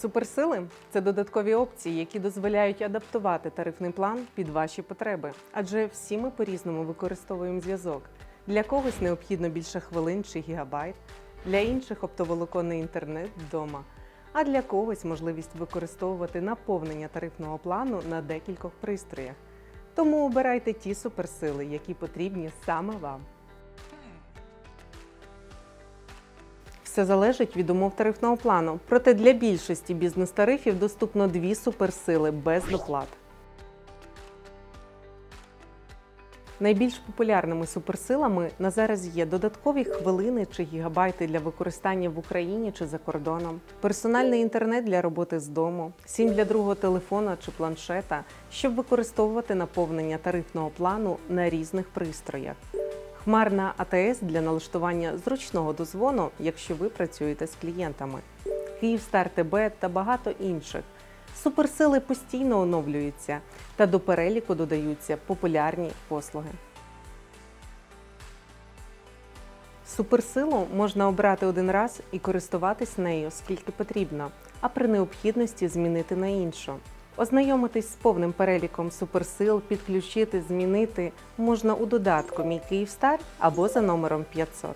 Суперсили це додаткові опції, які дозволяють адаптувати тарифний план під ваші потреби. Адже всі ми по-різному використовуємо зв'язок. Для когось необхідно більше хвилин чи гігабайт, для інших оптоволоконний інтернет вдома, а для когось можливість використовувати наповнення тарифного плану на декількох пристроях. Тому обирайте ті суперсили, які потрібні саме вам. Все залежить від умов тарифного плану. Проте для більшості бізнес-тарифів доступно дві суперсили без доплат. Найбільш популярними суперсилами на зараз є додаткові хвилини чи гігабайти для використання в Україні чи за кордоном, персональний інтернет для роботи з дому, сім для другого телефона чи планшета, щоб використовувати наповнення тарифного плану на різних пристроях. Хмарна АТС для налаштування зручного дозвону, якщо ви працюєте з клієнтами, Київстар ТБ та багато інших. Суперсили постійно оновлюються та до переліку додаються популярні послуги. Суперсилу можна обрати один раз і користуватись нею скільки потрібно, а при необхідності змінити на іншу. Ознайомитись з повним переліком суперсил, підключити, змінити можна у додатку Мій Київстар або за номером 500.